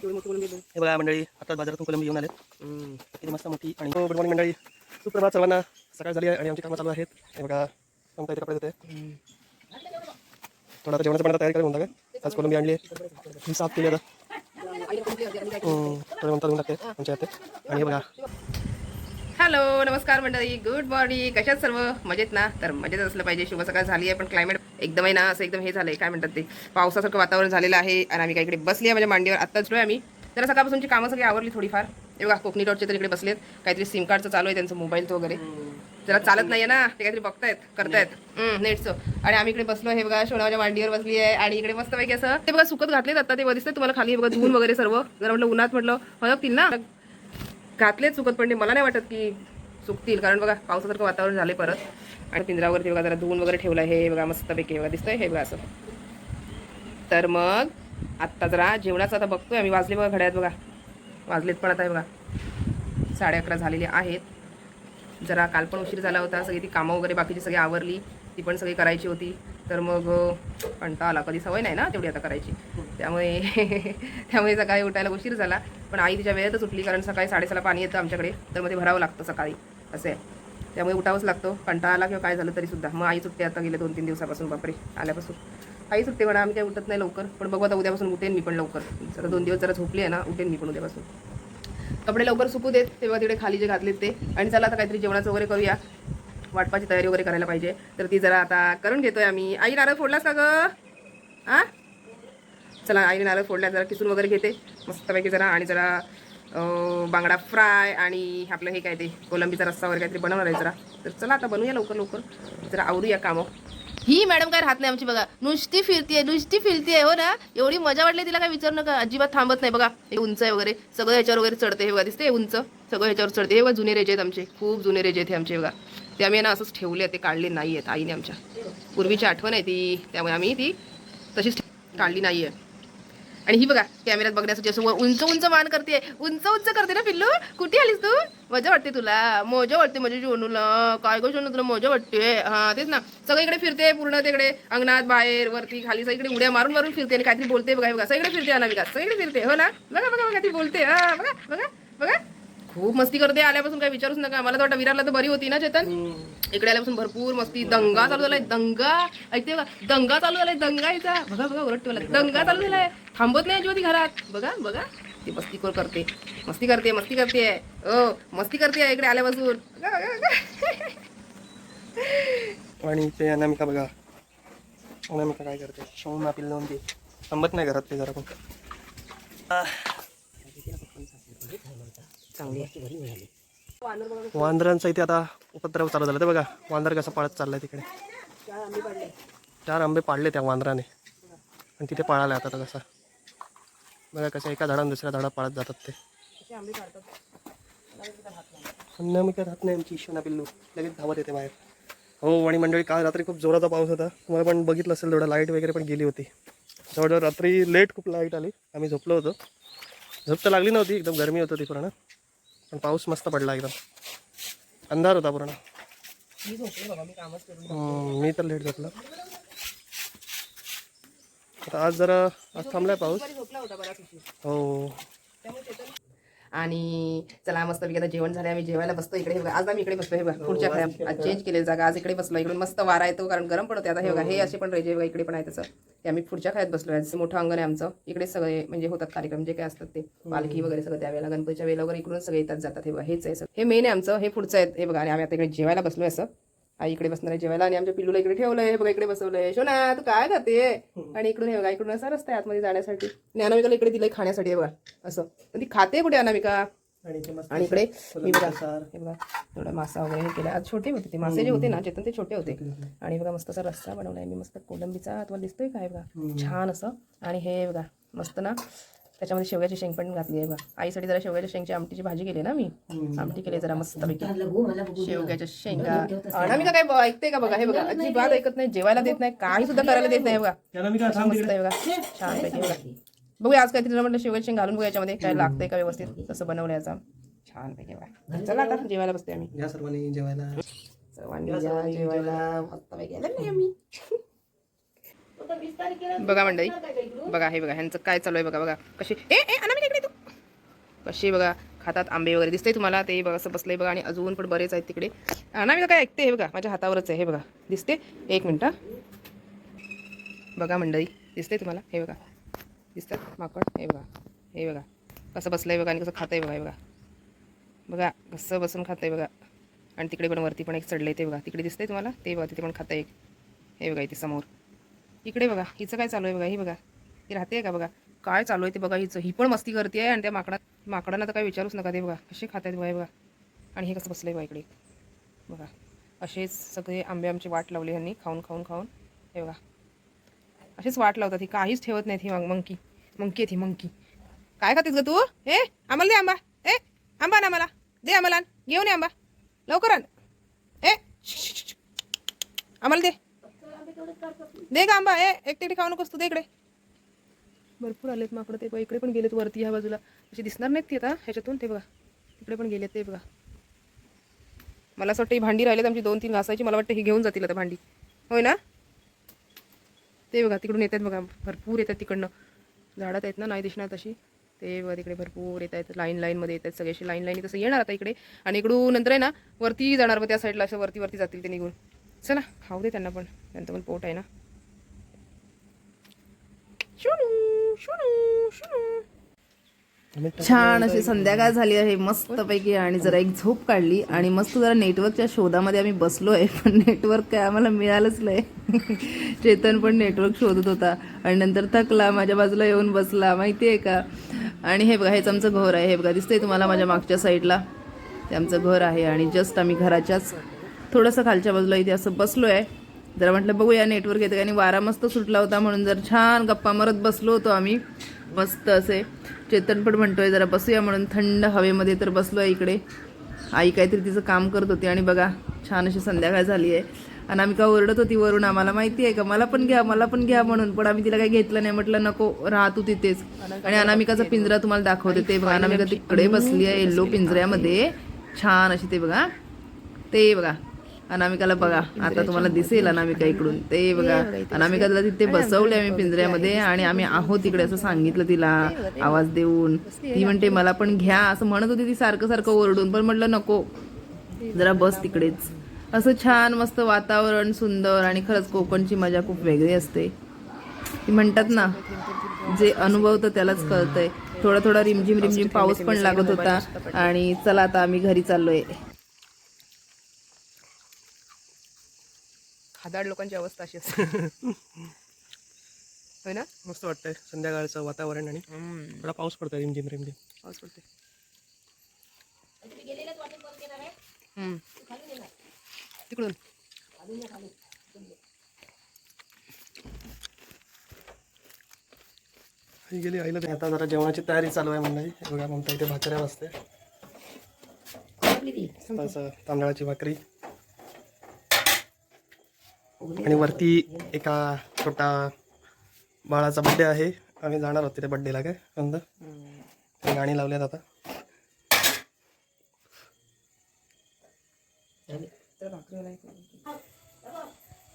हे बघा मंडळी आता बाजारातून कोलंबी घेऊन आलेत. हम्म, किती मस्त मोठी आणि गुड मॉर्निंग मंडळी. सुप्रभात सर्वांना. सकाळ झाली आहे आणि आमची कामं चालू आहेत. हे बघा आमच्या इथे कपडे देते. थोडा आता जेवणाचा पण तयारी म्हणता काय आज कोलंबी आणली आहे. साफ केली आता. थोडं नंतर धुवून टाकते आमच्या हाते. आणि हे बघा हॅलो नमस्कार मंडळी. गुड मॉर्निंग कशात सर्व? मजेत ना? तर मजेत असलं पाहिजे. शुभ सकाळ झाली आहे पण क्लायमेट एकदम आहे ना असं एकदम हे झालंय. काय म्हणतात ते? पावसासारखं वातावरण झालेलं आहे आणि आम्ही काही इकडे बसली आहे माझ्या मांडीवर. आत्ताच आम्ही. तर सकाळपासूनची कामं सगळी आवरली थोडीफार. बघा कोकणी डॉटचे तर इकडे बसलेत. काहीतरी सिम कार्डचं चालू आहे त्यांचं मोबाईलचं वगैरे. जरा चालत नाहीये ना? ते काहीतरी बघतायत करतायत. नेटचं. आणि आम्ही इकडे बसलो हे बघा शोणाच्या मांडीवर बसली आहे. आणि इकडे मस्त पैकी असं ते बघा सुकत घातलेत आता ते दिसतंय तुम्हाला खाली बघा धुवून वगैरे सर्व. जर म्हटलं उन्हात म्हटलं हळकतील ना? घातले चुकत पण ते मला नाही वाटत की चुकतील कारण बघा पावसासारखं वातावरण झाले परत. आणि पिंजरावरती बघा जरा धुवून वगैरे ठेवलं हे बघा मस्तपैकी हे बघा दिसतंय हे बघा असं. तर मग आत्ता जरा जेवणाचं आता बघतोय. आम्ही वाजले बघा घड्यात बघा. वाजलेत पण आता हे बघा. साडे अकरा झालेले आहेत. जरा काल पण उशीर झाला होता. सगळी ती कामं वगैरे बाकीची सगळी आवरली. ती पण सगळी करायची होती. तर मग कंटाळा आला कधी सवय नाही ना तेवढी आता करायची. त्यामुळे त्यामुळे सकाळी उठायला उशीर झाला. पण आई तिच्या वेळेतच उठली कारण सकाळी साडेसहाला पाणी येतं आमच्याकडे तर मग ते भरावं लागतं सकाळी. असं आहे. त्यामुळे उठावंच लागतो. कंटाळा आला किंवा काय झालं तरी सुद्धा. मग आई सुट्टी आता गेले दोन तीन दिवसापासून बापरे आल्यापासून. आई सुट्टे म्हणा आम्ही काही उठत नाही लवकर. पण बघू आता उद्यापासून उठेन मी पण लवकर. जरा दोन दिवस जरा झोपली आहे ना उठेन मी पण उद्यापासून. कपडे लवकर सुकू देत तेव्हा तिकडे खाली जे घातलेत ते. आणि चला आता काहीतरी जेवणाचं वगैरे करूया. वाटपाची तयारी वगैरे करायला पाहिजे. तर ती जरा आता करून घेतोय आम्ही. आई नारळ फोडलास का ग? आ? चला आईने नारळ फोडला जरा किसून वगैरे घेते. मस्तपैकी जरा आणि जरा बांगडा फ्राय आणि आपलं हे काय ते कोलंबीचा रस्सा वगैरे काहीतरी बनवणार आहे जरा. तर चला आता बनवूया लवकर लवकर. जरा आवरूया कामं. ही मॅडम काय राहत नाही आमची बघा. नुसती फिरतीये नुसती फिरतीये हो ना? एवढी मजा वाटली तिला काय विचारू नका. अजिबात थांबत नाही बघा. हे उंच आहे वगैरे. सगळं ह्याच्यावर वगैरे चढते हे बघा दिसते उंच? सगळं ह्याच्यावर चढते. हे बघा जुने रेजे आहेत आमचे. खूप जुने रेजे आहेत आमचे बघा. ते आम्ही ना असंच ठेवले ते काढले नाही आहेत आईने आमच्या. पूर्वीची आठवण आहे ती त्यामुळे आम्ही ती तशीच काढली नाही आहे. आणि ही बघा कॅमेऱ्यात बघण्यासाठी असं उंच उंच मान करते. उंच उंच करते ना पिल्लू? कुठे आलीस तू? मजा वाटते तुला. मजा वाटते म्हणजे जोनूला काय गो जोनू तुला मजा वाटते? हा तेच ना. सगळीकडे फिरते पूर्ण तिकडे. अंगणात बाहेर वरती खाली सगळीकडे उड्या मारून मारून फिरते आणि काहीतरी बोलते बघा बघा. सगळीकडे फिरते अनामिका. सगळीकडे फिरते. हो ना? बघा बघा बघा ती बोलते. हा बघा बघा बघा. खूप मस्ती करते. आल्यापासून काय विचारूच नका. मला तर वाटतं विरारला तर बरी होती ना चेतन? इकडे आल्यापासून भरपूर मस्ती. दंगा चालू झालाय. दंगा. ऐकते बघा दंगा चालू झालाय. दंगायचा बघा बघा ओरडते मला. दंगा चालू झालाय. थांबत नाही ज्योती घरात. बघा बघा. ती मस्ती कोर करते. मस्ती करते मस्ती करते. ओ मस्ती करते इकडे आल्यापासून. आणि ते अनामिका बघा. अनामिका काय करते? शोमा पिल्ल लावून ती थांबत नाही घरात ते जरा पण. चांगली वांदरांचा इथे आता उपद्रव चालू झाला. ते बघा वांदर कसं पळत चाललाय तिकडे. चार आंबे पाडले. त्या वांदराने. आणि तिथे पळाले आता तर कसं. बघा कसं एका झाडानं दुसऱ्या झाडात पळत जातात ते. अनामिका राहत नाही आमची शिवना पिल्लू. लगेच धावत येते बाहेर. हो आणि मंडळी काल रात्री खूप जोराचा पाऊस होता. तुम्हाला पण बघितलं असेल थोडं लाइट वगैरे पण गेली होती. जवळजवळ रात्री लेट खूप लाइट आली. आम्ही झोपलो होतो. झोप तर लागली नव्हती एकदम गरमी होती ती पूर्ण. पण पाऊस मस्त पडला एकदम. अंधार होता पूर्ण. मी तर लेट झोपलो. आता आज जरा आज थांबलाय पाऊस. हो. आणि चला मस्त आता जेवण झालं आम्ही जेवायला बसतो इकडे. हे बघा आज आम्ही इकडे बसतो हे बघा पुढच्या खड्या आज चेंज केले जागा. आज इकडे बसलो. इकडून मस्त वारा येतो कारण गरम पडते आता. हे बघा हे. असे पण रेजे बघा इकडे पण आहे त्याचं ते आम्ही पुढच्या खड्यात बसलो आहे. मोठं अंगण आहे आमचं. इकडे सगळे म्हणजे होतात कार्यक्रम जे काय असतात ते. पालखी वगैरे सगळं त्यावेळेला गणपतीच्या वेळेला वगैरे इकडून सगळे येतात जातात. हे बघा हेच आहे. हे मेन आहे आमचं. हे पुढचं आहे. हे बघा आणि आम्ही आता इकडे जेवायला बसलोय असं. आई इकडे बसणार आहे जेवायला आणि आमच्या पिल्लूला इकडे ठेवलंय. हे बघा इकडे बसवलंय. शोना तू काय खाते? आणि इकडून हे बघा इकडून असा रस्ता आहे आतमध्ये जाण्यासाठी. आणि अनामिकाला इकडे दिलंय खाण्यासाठी हे बघा असं. ती खाते कुठे अनामिका? आणि ते मस्त आणि इकडे मी बघा सार. हे बघा थोडा मासा वगैरे हे केला. आज छोटे होते ते मासे जे होते ना चेतन ते छोटे होते. आणि बघा मस्त असा रस्सा बनवलाय. मी मस्त कोलंबीचा तुम्हाला दिसतोय काय बघा? छान असं. आणि हे बघा मस्त ना त्याच्यामध्ये शेवग्याची शेंग पण घातली आहे बघा. आईसाठी जरा शेवग्याच्या शेंगची आमटीची भाजी केली ना मी. आमटी केली जरा मस्त पैकी शेवग्याच्या शेंगा. आणि मी काय ऐकते का बघा? हे बघा अजिबात ऐकत नाही जेवायला देत नाही काही सुद्धा करायला देत नाही बघा. मस्त आहे बघा. छान पैकी बघा. बघूया आज काहीतरी म्हटलं शेवगाची शेंग घालून बघा याच्यामध्ये. काय लागतंय का व्यवस्थित तसं बनवलं याचा. छान पैकी बघा चला आता जेवायला? बसते आम्ही. या सर्वांनी जेवायला. सर्वांनी जेवायला. मस्त पैकी आलं नाही आम्ही. बघा मंडळी. बघा हे बघा ह्यांचं काय चालू आहे बघा बघा. कशी? ए ए अनामिका इकडे कसे बघा? खातात आंबे वगैरे दिसते तुम्हाला? ते बघा असं बसलंय बघा आणि अजून पण बरेच आहेत तिकडे. अनामिका काय ऐकते हे बघा? माझ्या हातावरच आहे हे बघा. दिसते? एक मिनटं बघा मंडळी दिसते तुम्हाला? हे बघा. दिसतात? माकड? हे बघा. हे बघा. कसं बसलंय बघा आणि कसं खातंय बघा हे बघा. बघा कसं बसून खातंय बघा. आणि तिकडे पण वरती पण एक चढलंय ते बघा. तिकडे दिसतंय तुम्हाला? ते बघा तिथे पण खातं एक. हे बघा इथे समोर. इकडे बघा हिचं काय चालू आहे बघा ही बघा. ती राहते का बघा? काय चालू आहे ते बघा हिचं. ही पण मस्ती करते आहे आणि त्या माकडा माकडांना तर काय विचारूच नका ते बघा. कसे खात आहेत बघा बघा. आणि हे कसं बसलं आहे बघा इकडे. बघा. असेच सगळे आंबे आमची वाट लावली ह्यांनी खाऊन खाऊन खाऊन. हे बघा. असेच वाट लावतात ही काहीच ठेवत नाहीत ही मंकी. मंकी आहेत ही मंकी. काय खातेस ग तू? हे? आम्हाला दे आंबा. ए आंबा ना आम्हाला. दे आम्हाला आण. घेऊन ये आंबा. लवकर आण. ए आम्हाला दे. दे आंबा ए एकटे खाऊ नकोस तू दे इकडे. भरपूर आलेत माकडं ते बघा इकडे पण गेलेत वरती ह्या बाजूला. असे दिसणार नाहीत ती आता ह्याच्यातून ते बघा. तिकडे पण गेलेत ते बघा. मला असं वाटतं ही भांडी राहिलेत आमची दोन तीन घासायची मला वाटतं ही घेऊन जातील आता भांडी. होय ना? ते बघा तिकडून येतात बघा भरपूर येतात तिकडनं. झाडात आहेत ना नाही दिसणार तशी. ते बघा तिकडे भरपूर येत आहेत लाईन लाईनमध्ये येत आहेत सगळे असे लाईन लाईन तसं येणार आता इकडे. आणि इकडून नंतर आहे ना वरती जाणार मग त्या साईडला असं वरती वरती जातील ते निघून. चला खाऊ दे त्यांना पण. त्यांचं पण पोट आहे ना. शुनू शुनू शुनू. छान अशी संध्याकाळ झाली आहे मस्तपैकी. आणि जरा एक झोप काढली. आणि मस्त जरा नेटवर्कच्या शोधामध्ये आम्ही बसलो आहे पण नेटवर्क काय आम्हाला मिळालंच नाही. चेतन पण नेटवर्क शोधत होता. आणि नंतर थकला माझ्या बाजूला येऊन बसला माहिती आहे का? आणि हे बघा हेच आमचं घर आहे. हे बघा दिसतंय तुम्हाला माझ्या मागच्या साईडला ते आमचं घर आहे आणि जस्ट आम्ही घराच्याच थोडंसं खालच्या बाजूला इथे असं बसलो आहे जरा म्हटलं बघूया नेटवर्क येतं का? आणि वारा मस्त सुटला होता म्हणून जर छान गप्पा मारत बसलो होतो आम्ही. मस्त असे. चेतन पण म्हणतोय जरा बसूया म्हणून. थंड हवेमध्ये तर बसलो आहे इकडे. आई काहीतरी तिचं काम करत होती आणि बघा छान अशी संध्याकाळ झाली आहे. अनामिका ओरडत होती वरून आम्हाला माहिती आहे का? मला पण घ्या मला पण घ्या म्हणून. पण आम्ही तिला काही घेतलं नाही. म्हटलं नको राहतो तिथेच. आणि अनामिकाचा पिंजरा तुम्हाला दाखवते. ते बघा अनामिका तिकडे बसली आहे येल्लो पिंजऱ्यामध्ये. छान अशी ते बघा. ते बघा. अनामिकाला बघा. आता तुम्हाला दिसेल अनामिका इकडून. ते बघा अनामिकाला तिथे बसवले आम्ही पिंजऱ्यामध्ये आणि आम्ही आहोत तिकडे असं सांगितलं तिला. आवाज देऊन. ती म्हणते मला पण घ्या. असं म्हणत होती ती सारखं सारखं ओरडून. पण म्हटलं नको. जरा बस तिकडेच. असं छान मस्त वातावरण सुंदर आणि खरंच कोकणची मजा खूप वेगळी असते. ती म्हणतात ना जे अनुभवतं त्यालाच कळतंय. थोडा थोडा रिमझिम रिमझिम पाऊस पण लागत होता आणि चला आता आम्ही घरी चाललोय. खादाड लोकांची अवस्था अशी असते. होय ना? मस्त वाटतंय संध्याकाळचं वातावरण आणि थोडा पाऊस पडतोय रिमझिम रिमझिम. पाऊस पडते हम्म. तिकडून. ही गेली आईला ते- आता जरा जेवणाची तयारी चालू आहे हे बघा ममता इथे भाकऱ्या वाजते तांदळाची भाकरी. आणि वरती एका छोटा बाळाचा बड्डे आहे. आम्ही जाणार आहोत तिथे बड्डेला काय? नंतर गाणी लावल्यात आता.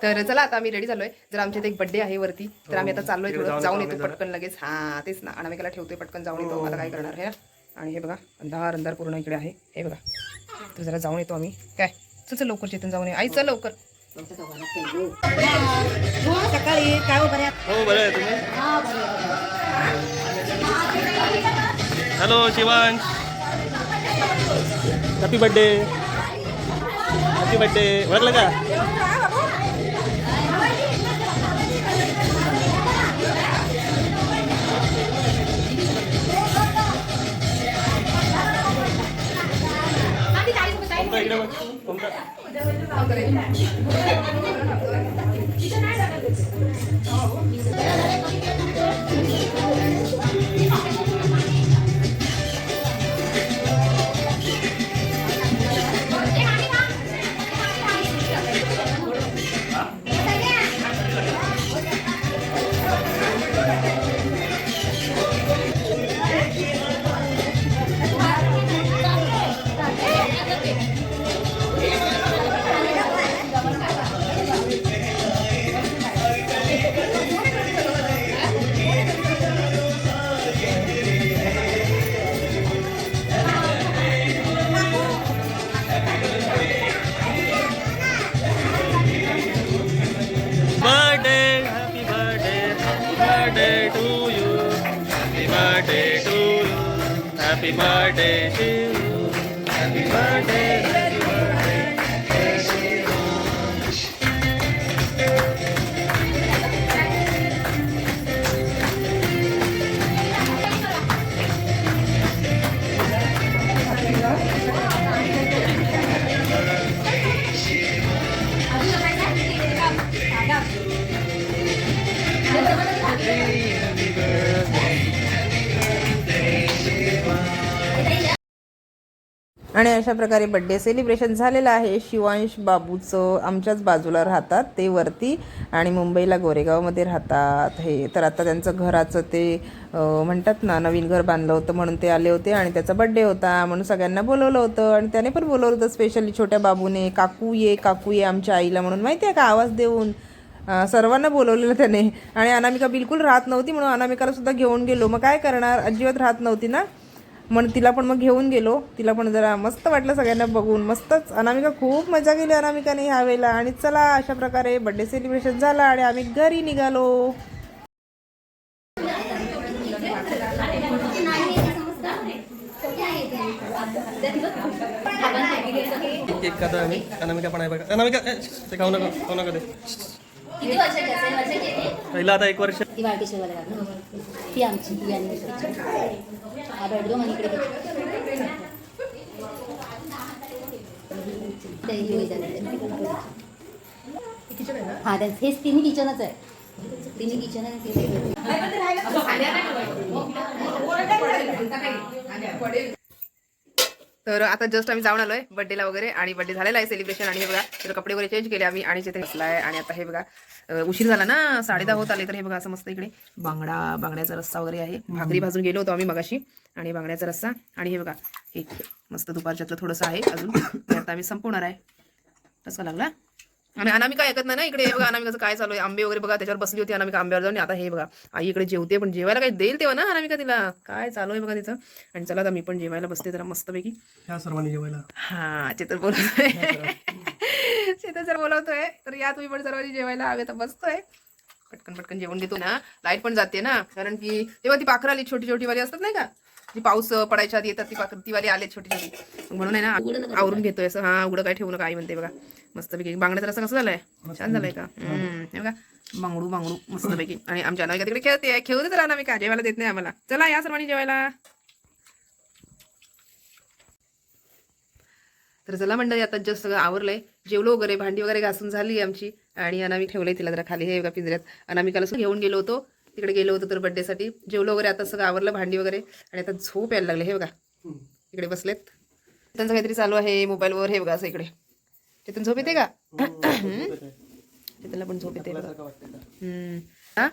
तर चला आता आम्ही रेडी झालोय. जर आमच्या इथे एक बड्डे आहे वरती तर आम्ही आता चाललोय थोडं. जाऊन येतो पटकन लगेच. हा तेच ना. अनामिकाला ठेवतोय पटकन जाऊन येतो. मला काय करणार आहे? आणि हे बघा अंधार अंधार पूर्ण इकडे आहे. हे बघा. तर जरा जाऊन येतो आम्ही. काय? चल चल लवकर चेतन जाऊन ये. आई चल लवकर. हो बरं आहे तुम्ही hello Shivansh happy birthday happy birthday ओळखलं का इकडे Thank you. अशा प्रकारे बड्डे सेलिब्रेशन झालेलं आहे. शिवांश बाबूचं आमच्याच बाजूला राहतात. ते वरती आणि मुंबईला गोरेगावमध्ये राहतात हे. तर आता त्यांचं घराचं ते म्हणतात ना नवीन घर बांधलं होतं म्हणून ते आले होते आणि त्याचा बड्डे होता म्हणून सगळ्यांना बोलवलं होतं आणि त्याने पण बोलवलं होतं स्पेशली छोट्या बाबूने काकू ये काकू ये आमच्या आईला म्हणून. माहिती आहे का? आवाज देऊन सर्वांना बोलवलेलं त्याने. आणि अनामिका बिलकुल राहत नव्हती म्हणून अनामिकाला सुद्धा घेऊन गेलो. मग काय करणार? अजिबात राहत नव्हती ना? मग तिला पण मग घेऊन गेलो. तिला पण जरा मस्त वाटलं सगळ्यांना बघून. मस्तच. अनामिका खूप मजा केली अनामिकाने ह्या वेळेला. आणि चला अशा प्रकारे बड्डे सेलिब्रेशन झालं आणि आम्ही घरी निघालो. केक आम्ही अनामिका पण आहे बघा. अनामिका ते खाऊ नका खाऊ नका ते. किती वर्षाची असेल वर्षाची आहे ती? पहिला आता एक वर्ष ती बाळकेश्वरला लागली ती आमची ती anniversary ची. हा बेडरूम आणि इकडे ते हे होईल त्याला. हा त्याच- हेच तिन्ही किचनच आहे तिन्ही किचन आहे तिन्ही तर आता जस्ट आम्ही जाऊन आलोय बर्थडेला वगैरे आणि बर्थडे झालेला आहे सेलिब्रेशन आणि हे बघा तर कपडे वगैरे चेंज केले आम्ही आणि तिथे बसला आहे आणि आता हे बघा उशीर झाला ना साडे दहा होत आले तर हे बघा असं मस्त इकडे बांगडा बांगड्याचा रस्सा वगैरे आहे. भाकरी भाजून गेलो होतो आम्ही मगाशी आणि बांगड्याचा रस्सा आणि हे बघा हे मस्त दुपारच्यातलं थोडंसं आहे अजून. आता आम्ही संपवणार आहे. कसा लागला? आणि अनामिका ऐकत नाही ना इकडे. हे बघा अनामिकाचं काय चालू आहे? आंबे वगैरे बघा त्याच्यावर बसली होती अनामिका आंब्यावर जाऊन. आता हे बघा आई इकडे जेवते पण जेवायला काही देईल तेव्हा ना अनामिका तिला? काय चालू आहे बघा तिचं? आणि चला आता मी पण जेवायला बसते जरा मस्तपैकी. ह्या सर्वांनी जेवायला. हा चेतन बोलतोय. चेतन सर बोलवतोय तर या तुम्ही पण सर्वांनी जेवायला हवे तर बसतोय. पटकन पटकन जेवण घेतो ना. लाइट पण जाते ना कारण की तेव्हा ती पाखरं आली छोटी छोटी वाली असतात नाही का? जी पाऊस पडायच्या आधी येतात ती पाखर ती वाली आले छोटी छोटी म्हणून आहे ना आवरून घेतोय असं. हा उघडं काय ठेवू नका आई म्हणते बघा. मस्तपैकी. बांगड्याचं रस्ता कसं झालंय? छान झालंय का? हम्म, हे बघा. बांगडू बांगडू मस्तपैकी. आणि आमच्या अनामिका तिकडे खेळते. खेळू दे तर अनामिका जेवायला देत नाही आम्हाला. चला या सर्वांनी जेवायला. तर चला मंडळी आता जस्ट सगळं आवरलंय. जेवलो वगैरे भांडी वगैरे घासून झाली आमची. आणि अनामिक ठेवलंय तिला जरा खाली. हे बघा पिंजऱ्यात. अनामिकाला घेऊन गेलो होतो. तिकडे गेलो होतो तर बड्डेसाठी जेवलो वगैरे आता सगळं आवरलं भांडी वगैरे. आणि आता झोप यायला लागले. हे बघा. इकडे बसलेत. त्यांचं काहीतरी चालू आहे मोबाईलवर. हे बघा असं इकडे. तिथून झोप येते का? तिथला पण झोप येते. हा?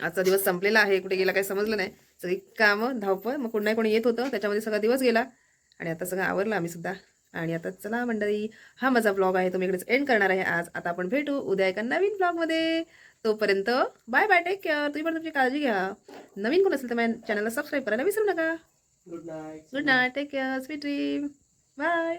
आजचा दिवस संपलेला आहे कुठे गेला काही समजलं नाही. सगळी कामं धावपळ मग कोण नाही कोणी येत होतं त्याच्यामध्ये सगळा दिवस गेला. आणि आता सगळं आवरलं आम्ही सुद्धा. आणि आता चला मंडळी हा माझा ब्लॉग आहे तो मी इकडेच एंड करणार आहे आज. आता आपण भेटू उद्या एका नवीन ब्लॉगमध्ये तोपर्यंत बाय बाय टेक केअर तुम्ही पण तुमची काळजी घ्या. नवीन कोण असेल तर माझ्या चॅनलला सबस्क्राईब करायला विसरू नका. Good night good night take care sweet dream bye